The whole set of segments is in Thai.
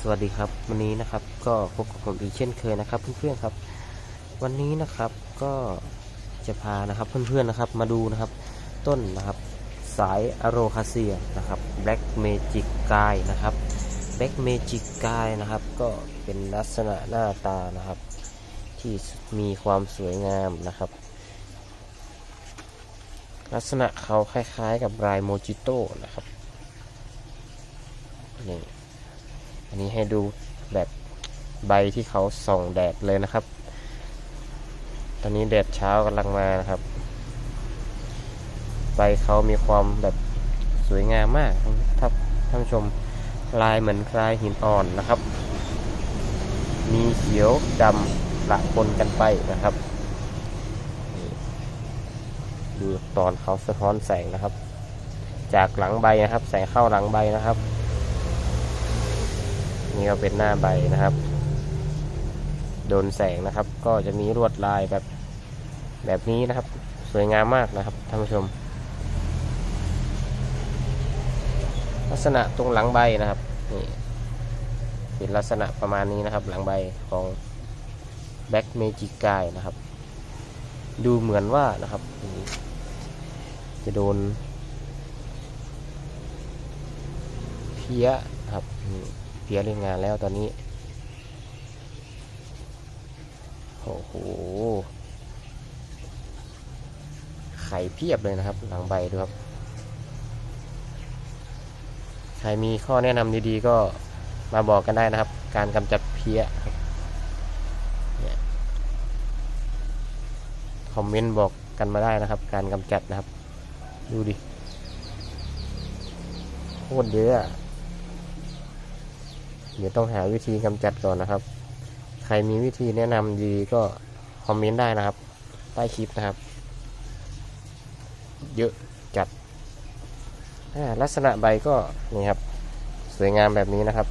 สวัสดีครับวันนี้นะครับก็พบกับผมอีกเช่นเคยนะครับ เพื่อนๆครับ วันนี้นะครับก็จะพานะครับเพื่อนๆนะครับมาดูนะครับต้นนะครับสายอโรคาเซียนะครับ Black Magic Guy นะครับ Black Magic Guy นะครับก็เป็นลักษณะหน้าตานะครับ ที่มีความสวยงามนะครับ ลักษณะเขาคล้ายๆกับลายโมจิโต้นะครับนี่ อันนี้ให้ดูแบบใบที่เขาส่องแดดเลยนะครับ ตอนนี้แดดเช้ากำลังมานะครับ ใบเขามีความแบบสวยงามมากครับท่านผู้ชมลายเหมือนคลายหินอ่อนนะครับ มีเขียวดำปะปนกันไปนะครับดูตอนเขาสะท้อนแสงนะครับ จากหลังใบนะครับ แสงเข้าหลังใบนะครับ นี่ก็เป็นหน้าใบนะครับ โดนแสงนะครับ ก็จะมีลวดลายแบบแบบนี้นะครับ สวยงามมากนะครับท่านผู้ชม ลักษณะตรงหลังใบนะครับนี่เป็นลักษณะประมาณนี้นะครับ หลังใบของ Black Magic Guy นะครับ ดูเหมือนว่านะครับ จะโดนเพี้ยนะครับ นี่เพียเล่นงงานแล้วตอนนี้ โอ้โห ไข่เพียบเลยนะครับ หลังใบดูครับ ใครมีข้อแนะนำดีๆ ก็มาบอกกันได้นะครับ การกำจัดเพี้ยครับคอมเมนต์บอกกันมาได้นะครับ การกำจัดนะครับ ดูดิโคตรเยอะอะ เดี๋ยวต้องหาวิธีกำจัดก่อนนะครับ ใครมีวิธีแนะนำดีก็คอมเมนต์ได้นะครับ ใต้คลิปนะครับ เยอะจัด ลักษณะใบก็นี่ครับ สวยงามแบบนี้นะครับ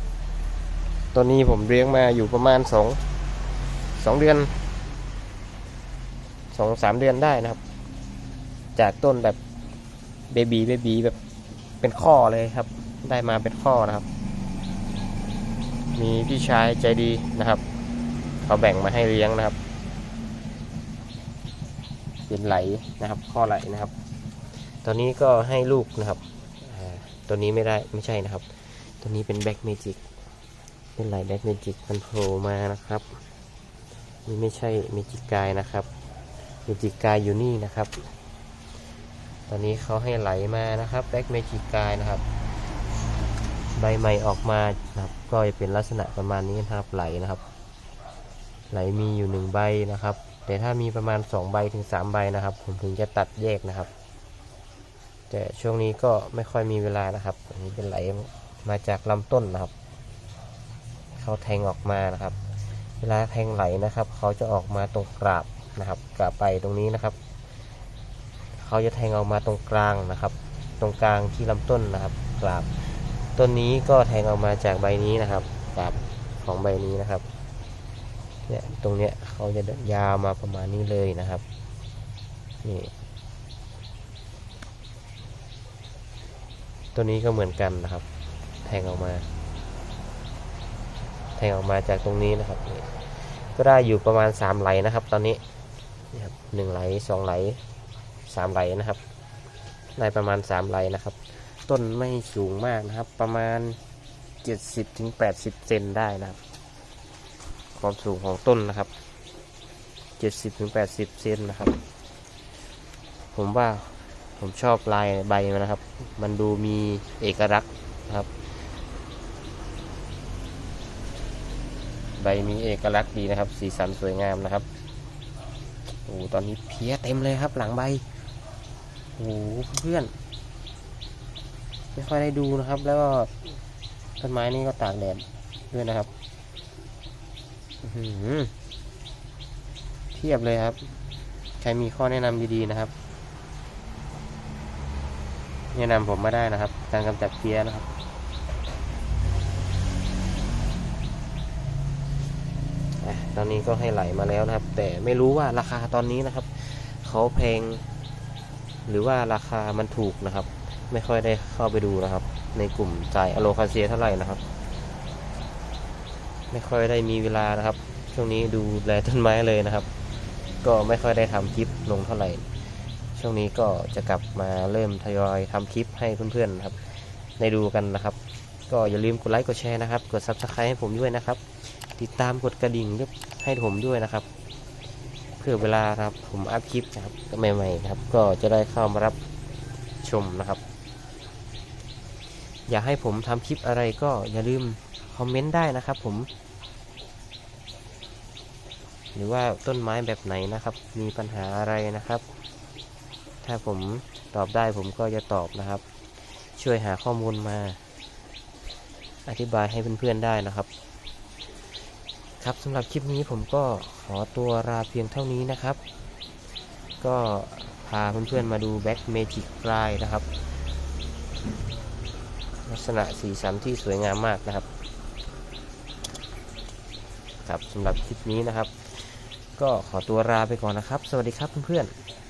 ตัวนี้ผมเลี้ยงมาอยู่ประมาณสองสองเดือนสองสามเดือนได้นะครับ จากต้นแบบเบบีเบบีแบบเป็นข้อเลยครับ ได้มาเป็นข้อนะครับ มีพี่ชายใจดีนะครับ เขาแบ่งมาให้เลี้ยงนะครับ เป็นไหลนะครับ ข้อไหลนะครับ ตอนนี้ก็ให้ลูกนะครับตัวนี้ไม่ได้ไม่ใช่นะครับ ตัวนี้เป็นแบ็กเมจิกเป็นไหลแบ็กเมจิกมันโผล่มานะครับนี่ไม่ใช่เมจิกกายนะครับเมจิกกายอยู่นี่นะครับ ตอนนี้เขาให้ไหลมานะครับแบ็กเมจิกกายนะครับ ใบใหม่ออกมานะครับก็จะเป็นลักษณะประมาณนี้นะครับไหลนะครับ ไหลมีอยู่หนึ่งใบนะครับ แต่ถ้ามีประมาณสองใบถึงสามใบนะครับ ผมถึงจะตัดแยกนะครับ แต่ช่วงนี้ก็ไม่ค่อยมีเวลานะครับอันนี้เป็นไหลมาจากลำต้นนะครับ เขาแทงออกมานะครับ เวลาแทงไหลนะครับ เขาจะออกมาตรงกราบนะครับกราบไปตรงนี้นะครับ เขาจะแทงออกมาตรงกลางนะครับ ตรงกลางที่ลำต้นนะครับกราบ ต้นนี้ก็แทงออกมาจากใบนี้นะครับกับของใบนี้นะครับเนี่ยตรงเนี้ยเขาจะยาวมาประมาณนี้เลยนะครับนี่ตัวนี้ก็เหมือนกันนะครับ แทงออกมา แทงออกมาจากตรงนี้นะครับก็ได้อยู่ประมาณสามไหลนะครับ ตอนนี้นี่ครับหนึ่งไหลสองไหลสามไหลนะครับ ได้ประมาณสามไหลนะครับ ต้นไม่สูงมากนะครับ ประมาณ 70ถึง80เซนได้นะครับ ความสูงของต้นนะครับ 70ถึง80เซนนะครับ ผมว่าผมชอบลายใบมันนะครับ มันดูมีเอกลักษณ์นะครับ ใบมีเอกลักษณ์ดีนะครับ สีสันสวยงามนะครับโอ้ตอนนี้เพี้ยเต็มเลยครับหลังใบโอ้เพื่อน ไม่ค่อยได้ดูนะครับ แล้วก็ต้นไม้นี่ก็ตากแดดด้วยนะครับเทียบเลยครับ ใครมีข้อแนะนำดีๆนะครับ แนะนำผมมาได้นะครับ การกำจัดเพี้ยนะครับตอนนี้ก็ให้ไหลมาแล้วนะครับ แต่ไม่รู้ว่าราคาตอนนี้นะครับ เขาแพง หรือว่าราคามันถูกนะครับ ไม่ค่อยได้เข้าไปดูนะครับ ในกลุ่มจ่ายอโลคาเซียเท่าไหร่นะครับ ไม่ค่อยได้มีเวลานะครับ ช่วงนี้ดูแลต้นไม้เลยนะครับ ก็ไม่ค่อยได้ทำคลิปลงเท่าไหร่ ช่วงนี้ก็จะกลับมาเริ่มทยอยทำคลิปให้เพื่อนๆนครับได้ดูกันนะครับ ก็อย่าลืมกดไลค์กดแชร์นะครับ กด subscribe ให้ผมด้วยนะครับ ติดตามกดกระดิ่งให้ผมด้วยนะครับเพื่อเวลานะครับผมอัพคลิปนะครับใหม่ๆครับก็จะได้เข้ามารับชมนะครับ อยากให้ผมทำคลิปอะไรก็อย่าลืมคอมเมนต์ได้นะครับผม หรือว่าต้นไม้แบบไหนนะครับ มีปัญหาอะไรนะครับ ถ้าผมตอบได้ผมก็จะตอบนะครับ ช่วยหาข้อมูลมา อธิบายให้เพื่อนๆได้นะครับ ครับสำหรับคลิปนี้ผมก็ขอตัวลาเพียงเท่านี้นะครับ ก็พาเพื่อนๆมาดู Back Magic Fly นะครับ ลักษณะสีสันที่สวยงามมากนะครับ ครับสำหรับคลิปนี้นะครับ ก็ขอตัวลาไปก่อนนะครับ สวัสดีครับเพื่อนๆ